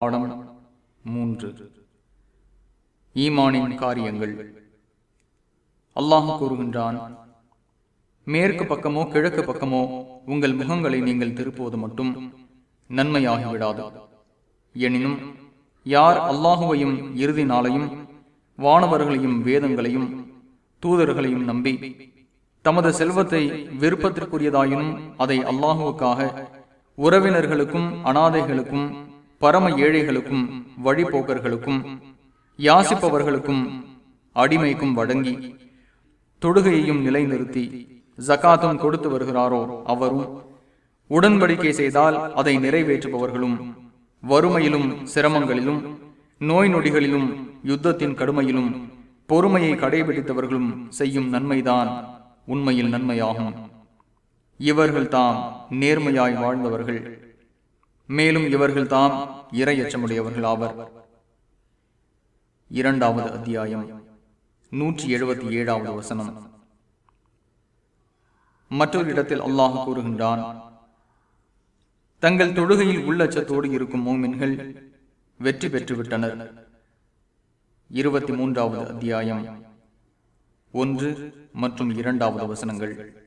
பாடம் மூன்று. ஈமானின் காரியங்கள். அல்லாஹ் கூறுகின்றான் மேற்கு பக்கமோ கிழக்கு பக்கமோ உங்கள் முகங்களை நீங்கள் திருப்புவது மட்டும் நன்மையாகிவிடாது. எனினும் யார் அல்லாஹுவையும் இறுதி நாளையும் வானவர்களையும் வேதங்களையும் தூதர்களையும் நம்பி தமது செல்வத்தை விருப்பத்திற்குரியதாயினும் அதை அல்லாஹுவுக்காக உறவினர்களுக்கும் அனாதைகளுக்கும் பரம ஏழைகளுக்கும் வழிபோக்கர்களுக்கும் யாசிப்பவர்களுக்கும் அடிமைக்கும் வழங்கி தொடுகையையும் நிலைநிறுத்தி ஜகாத்தும் கொடுத்து வருகிறாரோ அவரும் உடன்படிக்கை செய்தால் அதை நிறைவேற்றுபவர்களும் வறுமையிலும் சிரமங்களிலும் நோய் நொடிகளிலும் யுத்தத்தின் கடுமையிலும் பொறுமையை கடைபிடித்தவர்களும் செய்யும் நன்மைதான் உண்மையில் நன்மையாகும். இவர்கள் தாம் நேர்மையாய் வாழ்ந்தவர்கள். மேலும் இவர்கள் தாம் இரையச்சமுடையவர்கள் ஆவர் இரண்டாவது அத்தியாயம் நூற்றி எழுபத்தி ஏழாவது வசனம். மற்றொரு இடத்தில் அல்லாஹ் கூறுகின்றான் தங்கள் தொழுகையில் உள்ளச்சத்தோடு இருக்கும் மோமின்கள் வெற்றி பெற்றுவிட்டனர். இருபத்தி மூன்றாவது அத்தியாயம் ஒன்று மற்றும் இரண்டாவது வசனங்கள்.